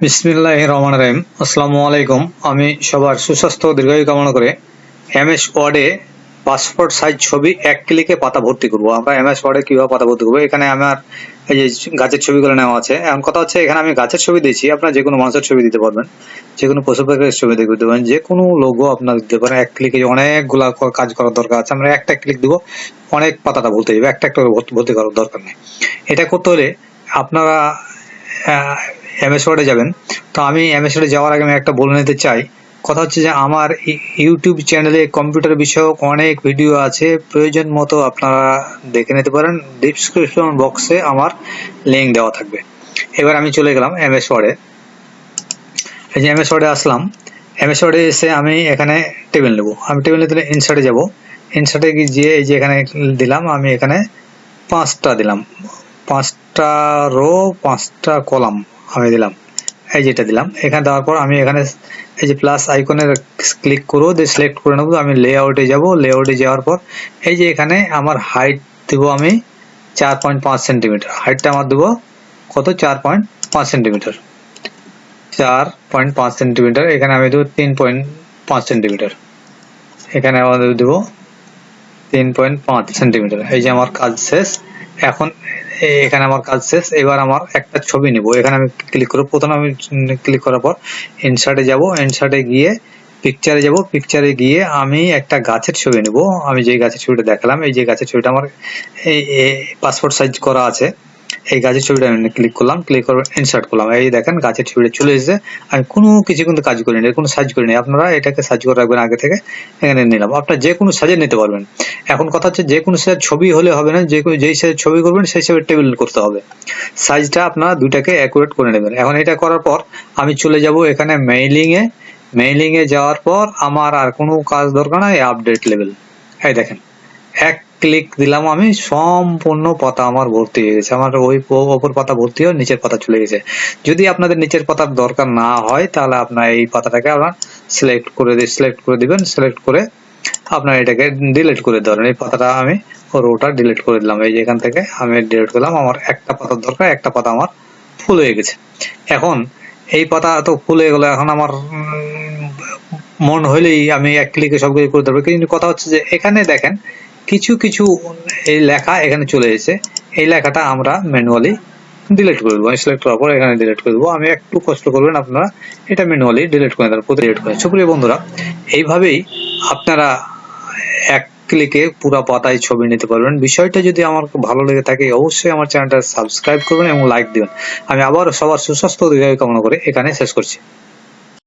বিসমিল্লাহ রহমান রহিম। আসসালামু আলাইকুম। আমি সবার সুস্বাস্থ্য দীর্ঘায়ু কামনা করে এমএস ওয়ার্ডে পাসপোর্ট সাইজ ছবি এক ক্লিকে পাতা ভর্তি করব। আমরা এমএস ওয়ার্ডে কীভাবে পাতা ভর্তি করব? এখানে আমার এই যে গাছের ছবিগুলো নেওয়া আছে। এখন কথা হচ্ছে, এখানে আমি গাছের ছবি দিয়েছি। আপনারা যে কোনো মানুষের ছবি দিতে পারবেন। যে কোনো পশু পাখির ছবি দিতে পারবেন। যে কোনো লোগো আপনার দিতে পারেন। এক ক্লিকে অনেকগুলা কাজ করার দরকার আছে। আমরা একটা ক্লিক দিব, অনেক পাতাটা ভর্তি যাবে। একটা একটা ভর্তি- ভর্তি করার দরকার নেই। এটা করতে হলে আপনারা ওয়ার্ডে যাবেন। তো আমি ওয়ার্ডে যাওয়ার আগে আমি একটা বলে নিতে চাই। কথা হচ্ছে যে আমার ইউটিউব চ্যানেলে কম্পিউটার বিষয়ক অনেক ভিডিও আছে। প্রয়োজন মতো আপনারা দেখে নিতে পারেন। ডিসক্রিপশন বক্সে আমার লিঙ্ক দেওয়া থাকবে। এবার আমি চলে গেলাম এমএস এই যে এমএস আসলাম। এমএস এসে আমি এখানে টেবিল নেব। আমি টেবিল নিতে ইনসার্টে যাব। ইনসার্টে গিয়ে এই যে এখানে দিলাম, আমি এখানে পাঁচটা দিলাম। পাঁচটা রো পাঁচটা কলাম আমি দিলাম। এই যেটা দিলাম। এখানে দেওয়ার পর আমি এখানে এই যে প্লাস আইকনের ক্লিক করব, দিয়ে সিলেক্ট করে নেব। আমি লেআউটে যাব। লেআউটে যাওয়ার পর এই যে এখানে আমার হাইট দেবো আমি চার পয়েন্ট পাঁচ সেন্টিমিটার হাইটটা আমার দেবো কত? চার পয়েন্ট পাঁচ সেন্টিমিটার চার পয়েন্ট পাঁচ সেন্টিমিটার এখানে আমি দেবো তিন পয়েন্ট পাঁচ সেন্টিমিটার এখানে আমাদের দেবো তিন পয়েন্ট পাঁচ সেন্টিমিটার এই যে আমার কাজ শেষ। এখন এখানে আমার কাজ শেষ। এবার আমার একটা ছবি নিব। এখানে আমি ক্লিক করব। প্রথমে আমি ক্লিক করার পর ইনসার্টে যাব। ইনসার্টে গিয়ে পিকচারে যাব। পিকচারে গিয়ে আমি একটা গাছের ছবি নেব। আমি যে গাছের ছবিটা দেখালাম, এই যে গাছের ছবিটা আমার এই পাসপোর্ট সাইজ করা আছে। এই গাছের ছবিটা আমি ক্লিক করলাম ক্লিক করে ইনসার্ট করলাম। এই দেখেন, গাছের ছবিটা চলে এসেছে। আমি কোনো কিছু কিন্তু কাজ করিনি, কোনো সাইজ করিনি। আপনারা এটাকে সাইজ করে রাখবেন আগে থেকে, এখানে নিলাম। আপনার যে কোনো সাইজে নিতে পারবেন। এখন কথা হচ্ছে, যে কোনো সাইজ ছবি হলে হবে না, যে কোনো- যেই সাইজ ছবি করবেন, সেই হিসাবে টেবিল করতে হবে। সাইজটা আপনারা দুইটাকে অ্যাকুরেট করে নেবেন। এখন এটা করার পর আমি চলে যাব এখানে মেইলিংয়ে মেইলিংয়ে যাওয়ার পর আমার আর কোনো কাজ দরকার নাই আপডেট লেভেল এই দেখেন, এক ক্লিক দিলাম আমি, সম্পূর্ণ পাতা আমার ভর্তি হয়ে গেছে। আমার ওই ওপর পাতা ভর্তি হয়ে নিচের পাতা চলে গেছে। যদি আপনাদের নিচের পাতার দরকার না হয়, তাহলে আপনার এই পাতাটাকে আপনার সিলেক্ট করে দিয়ে সিলেক্ট করে দিবেন। সিলেক্ট করে আপনার এটাকে ডিলিট করে দেবেন এই পাতাটা আমি রোটা ডিলিট করে দিলাম। এই যে এখান থেকে আমি ডিলিট করলাম। আমার একটা পাতার দরকার, একটা পাতা আমার ফুল হয়ে গেছে। এখন এই পাতা তো ফুল হয়ে গেলো, এখন আমার মন হইলেই আমি এক ক্লিকে সব কিছু করে দেবো কিন্তু কথা হচ্ছে যে এখানে দেখেন কিছু কিছু এই লেখা এখানে চলে এসেছে। এই লেখাটা আমরা ম্যানুয়ালি ডিলিট করে দেবো। সিলেক্ট করার পর এখানে ডিলিট করে দেবো। আমি একটু কষ্ট করবেন আপনারা। এটা ম্যানুয়ালি ডিলিট করে দেবেন ডিলিট করে সুপ্রিয় বন্ধুরা, এইভাবেই আপনারা এক ক্লিকে পুরো পাতায় ছবি নিতে পারবেন। বিষয়টা যদি আমার ভালো লেগে থাকে, অবশ্যই আমার চ্যানেলটা সাবস্ক্রাইব করবেন এবং লাইক দিবেন। আমি আবার সবার সুস্বাস্থ্য দীর্ঘায়ু কামনা করে এখানে শেষ করছি।